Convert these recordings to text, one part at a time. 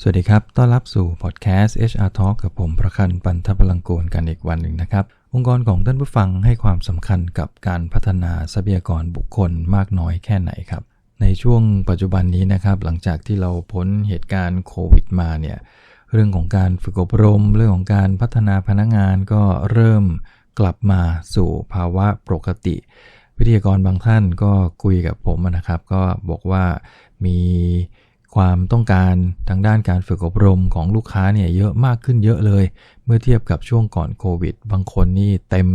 สวัสดีครับ ต้อนรับสู่พอดแคสต์ HR Talk กับผมประคันปันทพลังโกลกันอีกวันหนึ่งนะครับ องค์กรของท่านผู้ฟังให้ความสำคัญกับการพัฒนาทรัพยากรบุคคลมากน้อยแค่ไหนครับ ในช่วงปัจจุบันนี้นะครับ หลังจากที่เราพ้นเหตุการณ์โควิดมาเนี่ย เรื่องของการฝึกอบรม เรื่องของการพัฒนาพนักงานก็เริ่มกลับมาสู่ภาวะปกติ วิทยากรบางท่านก็คุยกับผมนะครับ ก็บอกว่ามี ความต้องการทางด้านการฝึกอบรมของลูกค้าเนี่ยเยอะมากขึ้นเยอะเลย เมื่อเทียบกับช่วงก่อนโควิด บางคนนี่เต็ม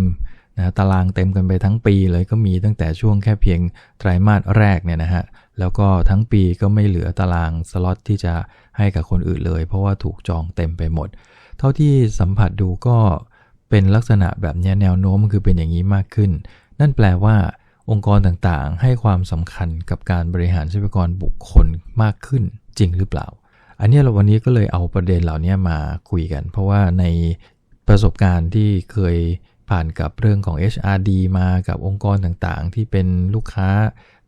นะตารางเต็มกันไปทั้งปีเลยก็มีตั้งแต่ช่วงแค่เพียงไตรมาสแรกเนี่ยนะฮะแล้วก็ทั้งปีก็ไม่เหลือตารางสล็อตที่จะให้กับคนอื่นเลย เพราะว่าถูกจองเต็มไปหมด เท่าที่สัมผัสดูก็เป็นลักษณะแบบนี้แนวโน้มคือเป็นอย่างนี้มากขึ้น นั่นแปลว่า องค์กรต่างๆ ให้ความสำคัญกับการบริหารทรัพยากรบุคคลมากขึ้นจริงหรือเปล่า อันนี้เราวันนี้ก็เลยเอาประเด็นเหล่านี้มาคุยกัน เพราะว่าในประสบการณ์ที่เคยผ่านกับเรื่องของ HRD มากับองค์กรต่างๆ ที่เป็นลูกค้า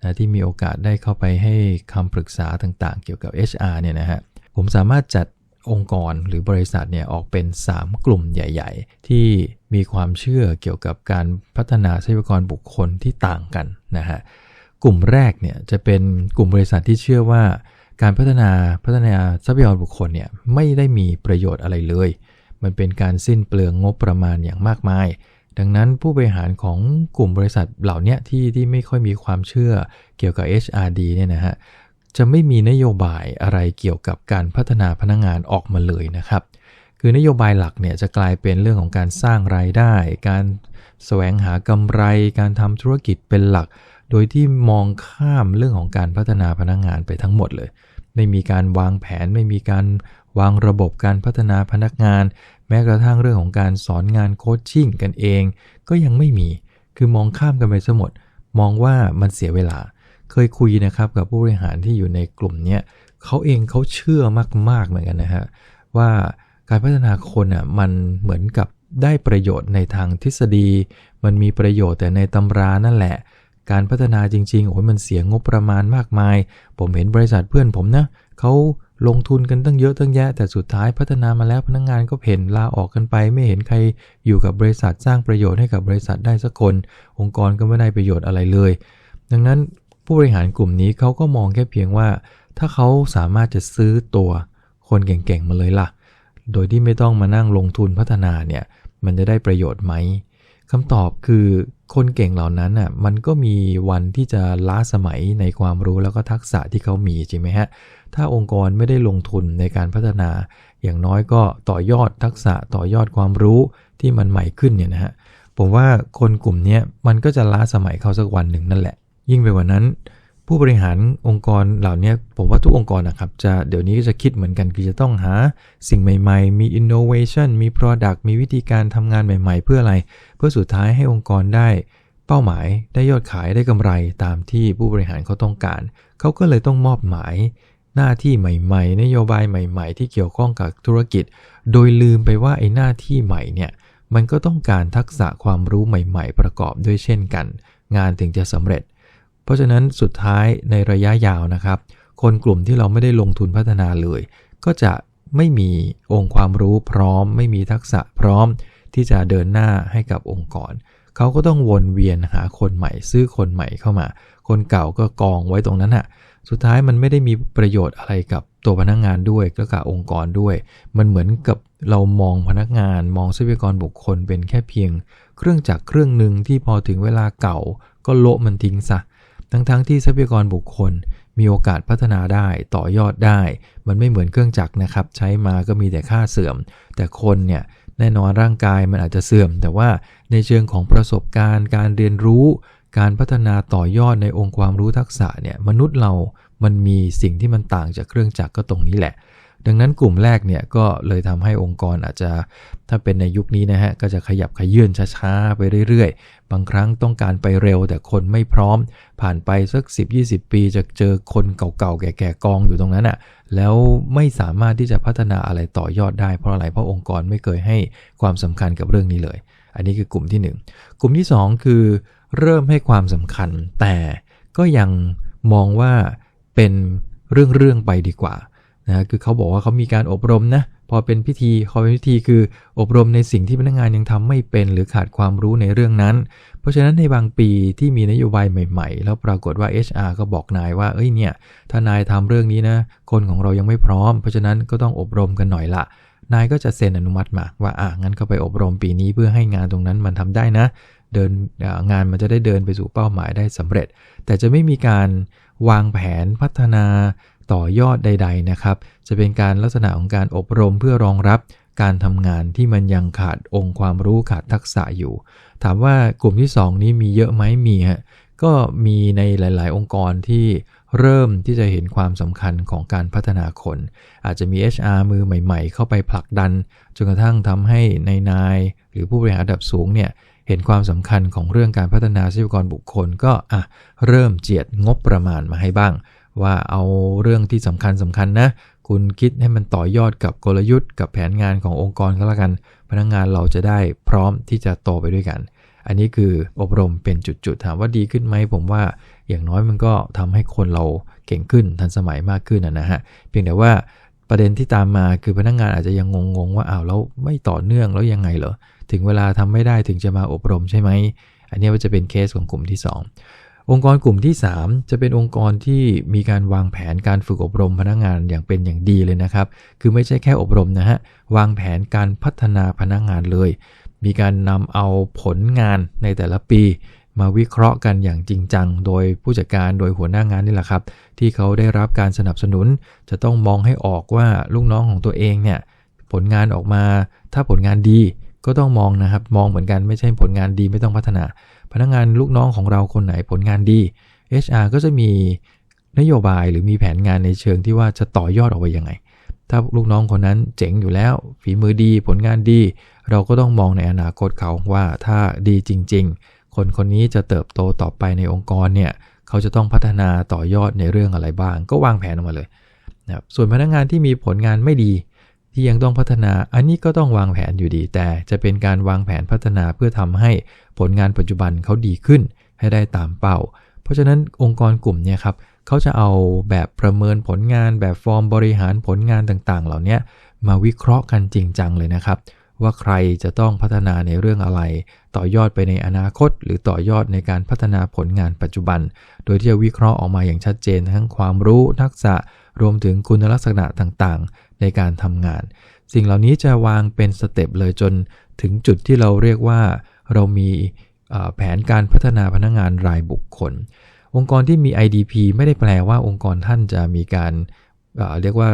นะที่มีโอกาสได้เข้าไปให้คำปรึกษาต่างๆ เกี่ยวกับ HR เนี่ยนะฮะผมสามารถจัด องค์กรหรือบริษัทเนี่ยออกเป็น 3 กลุ่มใหญ่ ๆ ที่มีความเชื่อเกี่ยวกับการพัฒนาทรัพยากรบุคคลที่ต่างกันนะฮะกลุ่มแรกเนี่ยจะเป็นกลุ่มบริษัทที่เชื่อว่าการพัฒนาพัฒนาทรัพยากรบุคคลเนี่ยไม่ได้มีประโยชน์อะไรเลย มันเป็นการสิ้นเปลืองงบประมาณอย่างมากมาย ดังนั้นผู้บริหารของกลุ่มบริษัทเหล่านี้ที่ที่ไม่ค่อยมีความเชื่อเกี่ยวกับ HRD เนี่ยนะฮะ จะไม่มีนโยบายอะไรเกี่ยวกับการพัฒนาพนักงงานออกมาเลยนะครับ คือนโยบายหลักเนี่ยจะกลายเป็นเรื่องของการสร้างรายได้ การแสวงหากำไร การทำธุรกิจเป็นหลัก โดยที่มองข้ามเรื่องของการพัฒนาพนักงงานไปทั้งหมดเลย ไม่มีการวางแผน ไม่มีการวางระบบการพัฒนาพนักงาน แม้กระทั่งเรื่องของการสอนงานโคชชิ่งกันเอง ก็ยังไม่มี คือมองข้ามกันไปซะหมด มองว่ามันเสียเวลา เคยคุยนะครับกับผู้บริหารที่อยู่ในกลุ่มนี้เขาเองเขาเชื่อมากๆเหมือนกันนะฮะว่าการพัฒนาคนอะมันเหมือนกับได้ประโยชน์ในทางทฤษฎี มันมีประโยชน์แต่ในตำรานั่นแหละ การพัฒนาจริงๆโอ้ยมันเสียงบประมาณมากมาย ผมเห็นบริษัทเพื่อนผมนะเขาลงทุนกันตั้งเยอะตั้งแยะ แต่สุดท้ายพัฒนามาแล้วพนักงงานก็เห็นลาออกกันไป ไม่เห็นใครอยู่กับบริษัทสร้างประโยชน์ให้กับบริษัทได้สักคน องค์กรก็ไม่ได้ประโยชน์อะไรเลย ดังนั้น ผู้บริหารกลุ่มนี้เขาก็มองแค่เพียงว่า ถ้าเขาสามารถจะซื้อตัวคนเก่งๆมาเลยล่ะ โดยที่ไม่ต้องมานั่งลงทุนพัฒนาเนี่ยมันจะได้ประโยชน์ไหมคำตอบคือคนเก่งเหล่านั้นอะมันก็มีวันที่จะล้าสมัยในความรู้แล้วก็ทักษะที่เขามีจริงไหมฮะ ถ้าองค์กรไม่ได้ลงทุนในการพัฒนา อย่างน้อยก็ต่อยอดทักษะต่อยอดความรู้ที่มันใหม่ขึ้นเนี่ยนะฮะผมว่าคนกลุ่มนี้มันก็จะล้าสมัยเขาสักวันหนึ่งนั่นแหละ ยิ่งไปกว่านั้น ผู้บริหารองค์กรเหล่านี้ผมว่าทุกองค์กรนะครับ จะเดี๋ยวนี้ก็จะคิดเหมือนกันคือจะต้องหาสิ่งใหม่ ๆ มี innovation มี product มีวิธีการทำงานใหม่ ๆ เพื่ออะไร เพื่อสุดท้ายให้องค์กรได้เป้าหมายได้ยอดขายได้กำไรตามที่ผู้บริหารเขาต้องการ เขาก็เลยต้องมอบหมายหน้าที่ใหม่ๆ นโยบายใหม่ ๆ ที่เกี่ยวข้องกับธุรกิจ โดยลืมไปว่าไอ้หน้าที่ใหม่เนี่ยมันก็ต้องการทักษะความรู้ใหม่ ๆ ประกอบด้วยเช่นกัน งานถึงจะสำเร็จ เพราะฉะนั้นสุดท้ายในระยะยาวนะครับ คนกลุ่มที่เราไม่ได้ลงทุนพัฒนาเลย ก็จะไม่มีองค์ความรู้พร้อม ไม่มีทักษะพร้อม ที่จะเดินหน้าให้กับองค์กร เขาก็ต้องวนเวียนหาคนใหม่ ซื้อคนใหม่เข้ามา คนเก่าก็กองไว้ตรงนั้นฮะสุดท้ายมันไม่ได้มีประโยชน์อะไรกับตัวพนักงงานด้วยก็กับองค์กรด้วย มันเหมือนกับเรามองพนักงาน มองทรัพยากรบุคคลเป็นแค่เพียง เครื่องจักรเครื่องหนึ่งที่พอถึงเวลาเก่า ก็โละมันทิ้งซะ ทั้งๆทที่ทรัพยากรบุคคลมีโอกาสพัฒนาได้ต่อยอดได้ มันไม่เหมือนเครื่องจักรนะครับ ใช้มาก็มีแต่ค่าเสื่อม แต่คนเนี่ยแน่นอนร่างกายมันอาจจะเสื่อม แต่ว่าในเชิงของประสบการณ์ การเรียนรู้ การพัฒนาต่อยอดในองค์ความรู้ทักษะเนี่ยมนุษย์เรามันมีสิ่งที่มันต่างจากเครื่องจักรก็ตรงนี้แหละ ดังนั้นกลุ่มแรกเนี่ยก็เลยทำให้องค์กรอาจจะถ้าเป็นในยุคนี้นะฮะก็จะขยับขยื่นช้าๆไปเรื่อยๆ บางครั้งต้องการไปเร็วแต่คนไม่พร้อม ผ่านไปสัก 10-20 ปีจะเจอคนเก่าๆ แก่ๆกองอยู่ตรงนั้นอะ่ะแล้วไม่สามารถที่จะพัฒนาอะไรต่อยอดได้เพราะอะไรเพราะองค์กรไม่เคยให้ความสำคัญกับเรื่องนี้เลย อันนี้คือกลุ่มที่ 1 กลุ่มที่ 2 คือ เริ่มให้ความสำคัญแต่ก็ยังมองว่าเป็นเรื่องๆไปดีกว่า นะคือเขาบอกว่าเขามีการอบรมนะพอเป็นพิธีพอเป็นพิธีคืออบรมในสิ่งที่พนักงานยังทำไม่เป็น หรือขาดความรู้ในเรื่องนั้น เพราะฉะนั้นในบางปีที่มีนโยบายใหม่ ๆ แล้วปรากฏว่า HR ก็บอกนายว่าเอ้ยเนี่ยถ้านายทำเรื่องนี้นะคนของเรายังไม่พร้อม เพราะฉะนั้นก็ต้องอบรมกันหน่อยละนายก็จะเซ็นอนุมัติมาว่าอะงั้นก็ไปอบรมปีนี้เพื่อให้งานตรงนั้นมันทำได้นะ เดินงานมันจะได้เดินไปสู่เป้าหมายได้สำเร็จ แต่จะไม่มีการวางแผนพัฒนา ต่อยอดใด ๆนะครับ จะเป็นการลักษณะของการอบรมเพื่อรองรับการทำงานที่มันยังขาดองค์ความรู้ขาดทักษะอยู่ ถามว่ากลุ่มที่ 2 นี้มีเยอะไหมมีฮะก็มีในหลาย ๆ องค์กรที่เริ่มที่จะเห็นความสำคัญของการพัฒนาคน อาจจะมี HR มือใหม่ ๆ เข้าไปผลักดัน จนกระทั่งทำให้ในนาย หรือผู้บริหารระดับสูงเนี่ยเห็นความสำคัญของเรื่องการพัฒนาทรัพยากรบุคคลก็อะเริ่มเจียดงบประมาณมาให้บ้าง ว่าเอาเรื่องที่สำคัญสำคัญนะ คุณคิดให้มันต่อยอดกับกลยุทธ์กับแผนงานขององค์กรก็แล้วกัน พนักงงานเราจะได้พร้อมที่จะโตไปด้วยกัน อันนี้คืออบรมเป็นจุดๆถามว่าดีขึ้นไหมผมว่าอย่างน้อยมันก็ทำให้คนเราเก่งขึ้นทันสมัยมากขึ้นนะฮะเพียงแต่ว่าประเด็นที่ตามมาคือพนักงงานอาจจะยังงงๆว่าอ้าวแล้วไม่ต่อเนื่องแล้วยังไงเหรอถึงเวลาทำไม่ได้ถึงจะมาอบรมใช่ไหมอันนี้ก็จะเป็นเคสของกลุ่มที่ 2 องค์กรกลุ่มที่ 3 จะเป็นองค์กรที่มีการวางแผนการฝึกอบรมพนักงานอย่างเป็นอย่างดีเลยนะครับ คือไม่ใช่แค่อบรมนะฮะ วางแผนการพัฒนาพนักงานเลย มีการนำเอาผลงานในแต่ละปี มาวิเคราะห์กันอย่างจริงจัง โดยผู้จัดการโดยหัวหน้างานนี่แหละครับ ที่เขาได้รับการสนับสนุน จะต้องมองให้ออกว่าลูกน้องของตัวเองเนี่ยผลงานออกมา ถ้าผลงานดีก็ต้องมองนะครับ มองเหมือนกันไม่ใช่ผลงานดีไม่ต้องพัฒนา พนักงานลูกน้องของเราคนไหนผลงานดี HR ก็จะมีนโยบายหรือมีแผนงานในเชิงที่ว่าจะต่อยอดออกไปยังไง ถ้าลูกน้องคนนั้นเจ๋งอยู่แล้ว ฝีมือดีผลงานดี เราก็ต้องมองในอนาคตเขาว่าถ้าดีจริง ๆ คนคนนี้จะเติบโตต่อไปในองค์กรเนี่ยเขาจะต้องพัฒนาต่อยอดในเรื่องอะไรบ้าง ก็วางแผนออกมาเลยนะครับส่วนพนักงานที่มีผลงานไม่ดี ที่ยังต้องพัฒนาอันนี้ก็ต้องวางแผนอยู่ดี แต่จะเป็นการวางแผนพัฒนาเพื่อทำให้ ผลงานปัจจุบันเขาดีขึ้นให้ได้ตามเป้า เพราะฉะนั้นองค์กรกลุ่มเนี่ยครับเขาจะเอาแบบประเมินผลงานแบบฟอร์มบริหารผลงานต่างๆ เหล่านี้มาวิเคราะห์กันจริงจังเลยนะครับ ว่าใครจะต้องพัฒนาในเรื่องอะไร ต่อยอดไปในอนาคต หรือต่อยอดในการพัฒนาผลงานปัจจุบัน โดยที่จะวิเคราะห์ออกมาอย่างชัดเจนทั้งความรู้ทักษะรวมถึงคุณลักษณะต่างๆ ในการทำงาน สิ่งเหล่านี้จะวางเป็นสเต็ปเลยจนถึงจุดที่เราเรียกว่า เรามีแผนการพัฒนาพนักงงานรายบุคคล องค์กรที่มี IDP ไม่ได้แปลว่าองค์กรท่านจะมีการเรียกว่า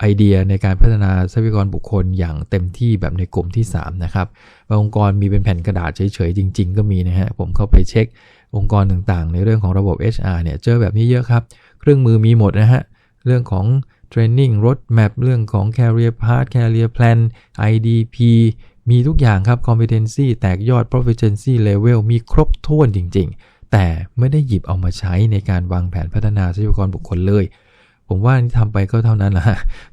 ไอเดียในการพัฒนาทรัพยากรบุคคลอย่างเต็มที่แบบในกลุ่มที่ 3 นะครับบางองค์กรมีเป็นแผ่นกระดาษเฉยๆ จริง ๆ ก็มีนะฮะ ผมเข้าไปเช็คองค์กรต่างๆ ในเรื่องของระบบ HR เนี่ย เจอแบบนี้เยอะครับ เครื่องมือมีหมดนะฮะ เรื่องของ training roadmap เรื่องของ career path career plan IDP มีทุกอย่างครับ competency แตกยอด proficiency level มีครบถ้วนจริง ๆ แต่ไม่ได้หยิบเอามาใช้ในการวางแผนพัฒนาทรัพยากรบุคคลเลย ผมว่าที่ทำไปก็เท่านั้นแหละ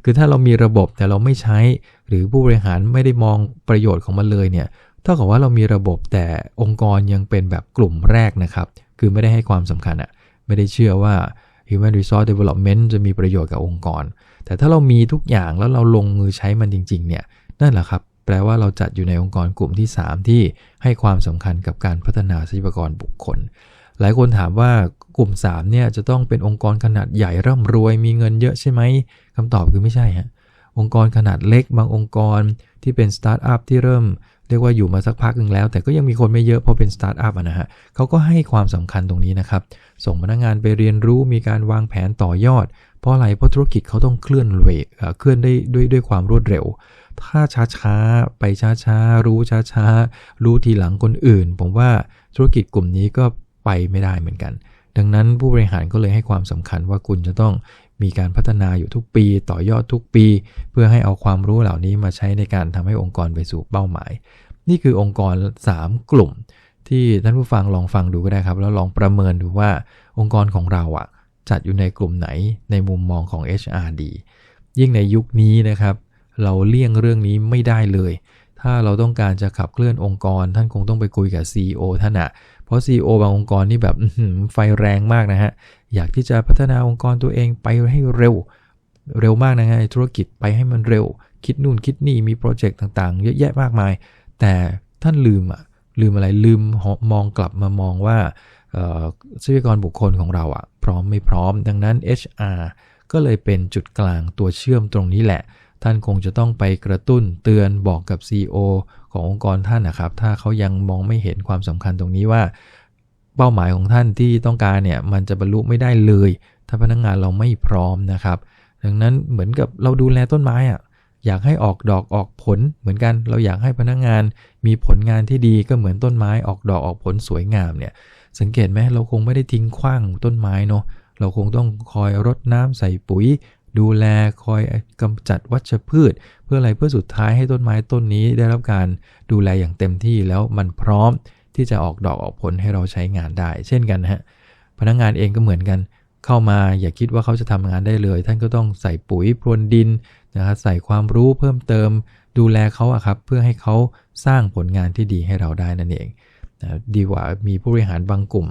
คือถ้าเรามีระบบแต่เราไม่ใช้ หรือผู้บริหารไม่ได้มองประโยชน์ของมันเลยเนี่ยเท่ากับว่าเรามีระบบแต่องค์กรยังเป็นแบบกลุ่มแรกนะครับ คือไม่ได้ให้ความสำคัญอะไม่ได้เชื่อว่า human resource development จะมีประโยชน์กับองค์กร แต่ถ้าเรามีทุกอย่างแล้วเราลงมือใช้มันจริง ๆ เนี่ย นั่นแหละครับ แปลว่าเราจัดอยู่ในองค์กรกลุ่มที่ 3 ที่ให้ความสำคัญกับการพัฒนาทรัพยากรบุคคล หลายคนถามว่ากลุ่ม3เนี่ยจะต้องเป็นองค์กรขนาดใหญ่ร่ำรวยมีเงินเยอะใช่ไหมคำตอบคือไม่ใช่ฮะองค์กรขนาดเล็กบางองค์กรที่เป็นสตาร์ทอัพที่เริ่มเรียกว่าอยู่มาสักพักหนึ่งแล้ว แต่ก็ยังมีคนไม่เยอะเพราะเป็นสตาร์ทอัพนะฮะเขาก็ให้ความสำคัญตรงนี้นะครับ ส่งพนักงงานไปเรียนรู้มีการวางแผนต่อยอด เพราะอะไรเพราะธุรกิจเขาต้องเคลื่อนเวเคลื่อนได้ด้วยด้วยความรวดเร็ว ถ้าช้าๆ ไปช้าๆ รู้ช้าๆ รู้ทีหลังคนอื่น ผมว่าธุรกิจกลุ่มนี้ก็ไปไม่ได้เหมือนกัน ดังนั้นผู้บริหารก็เลยให้ความสำคัญว่าคุณจะต้องมีการพัฒนาอยู่ทุกปี ต่อยอดทุกปี เพื่อให้เอาความรู้เหล่านี้มาใช้ในการทำให้องค์กรไปสู่เป้าหมาย นี่คือองค์กร 3 กลุ่ม ที่ท่านผู้ฟังลองฟังดูก็ได้ครับ แล้วลองประเมินดูว่าองค์กรของเราอะ จัดอยู่ในกลุ่มไหนในมุมมองของ HRD ยิ่งในยุคนี้นะครับ เราเลี่ยงเรื่องนี้ไม่ได้เลย ถ้าเราต้องการจะขับเคลื่อนองค์กร ท่านคงต้องไปคุยกับ CEO ท่านอะเพราะ CEO บางองค์กรนี่แบบไฟแรงมากนะฮะ อยากที่จะพัฒนาองค์กรตัวเองไปให้เร็ว เร็วมากนะฮะธุรกิจไปให้มันเร็ว คิดนู่นคิดนี่มีโปรเจกต์ต่างๆ เยอะแยะมากมาย แต่ท่านลืมอะลืมอะไรลืมมองกลับมามองว่า ทรัพยากรบุคคลของเราอะพร้อมไม่พร้อม ดังนั้น HR ก็เลยเป็นจุดกลางตัวเชื่อมตรงนี้แหละ ท่านคงจะต้องไปกระตุ้นเตือนบอกกับ CEO ขององค์กรท่านนะครับ ถ้าเขายังมองไม่เห็นความสำคัญตรงนี้ว่า เป้าหมายของท่านที่ต้องการเนี่ยมันจะบรรลุไม่ได้เลย ถ้าพนักงงานเราไม่พร้อมนะครับ ดังนั้นเหมือนกับเราดูแลต้นไม้อะอยากให้ออกดอกออกผลเหมือนกัน เราอยากให้พนักงงานมีผลงานที่ดีก็เหมือนต้นไม้ออกดอกออกผลสวยงามเนี่ย สังเกตไหมเราคงไม่ได้ทิ้งขว้างต้นไม้เนาะเราคงต้องคอยรดน้ำใส่ปุ๋ย ดูแลคอยกำจัดวัชพืช เพื่ออะไรเพื่อสุดท้ายให้ต้นไม้ต้นนี้ได้รับการดูแลอย่างเต็มที่แล้วมันพร้อมที่จะออกดอกออกผลให้เราใช้งานได้ เช่นกันฮะพนักงงานเองก็เหมือนกัน เข้ามาอย่าคิดว่าเขาจะทำงานได้เลย ท่านก็ต้องใส่ปุ๋ยพรวนดินนะครับใส่ความรู้เพิ่มเติม ดูแลเขาอะครับเพื่อให้เขาสร้างผลงานที่ดีให้เราได้นั่นเอง นะดีกว่ามีผู้บริหารบางกลุ่ม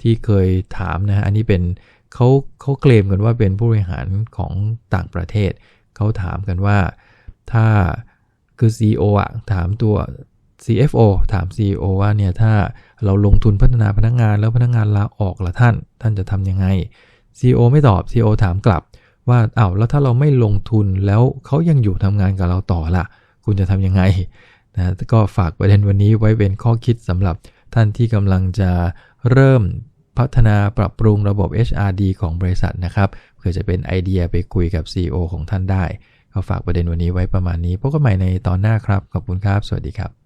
ที่เคยถามนะฮะอันนี้เป็นเขาเขาเคลมกันว่าเป็นผู้บริหารของต่างประเทศ เขาถามกันว่าถ้าคือ CEO อะถามตัว CFO ถาม CEO ว่าเนี่ยถ้าเราลงทุนพัฒนาพนักงงานแล้วพนักงงานลาออกละท่าน ท่านจะทำยังไง CEO ไม่ตอบ CEO ถามกลับว่าอา้าวแล้วถ้าเราไม่ลงทุนแล้วเขายังอยู่ทำงานกับเราต่อละ่ะ คุณจะทำยังไง นะก็ฝากประเด็นวันนี้ไว้เป็นข้อคิดสำหรับท่านที่กำลังจะเริ่มพัฒนาปรับปรุงระบบ HRD ของบริษัทนะครับเพื่อจะเป็นไอเดียไปคุยกับ CEO ของท่านได้ ก็ฝากประเด็นวันนี้ไว้ประมาณนี้พบกันใหม่ในตอนหน้าครับ ขอบคุณครับ สวัสดีครับ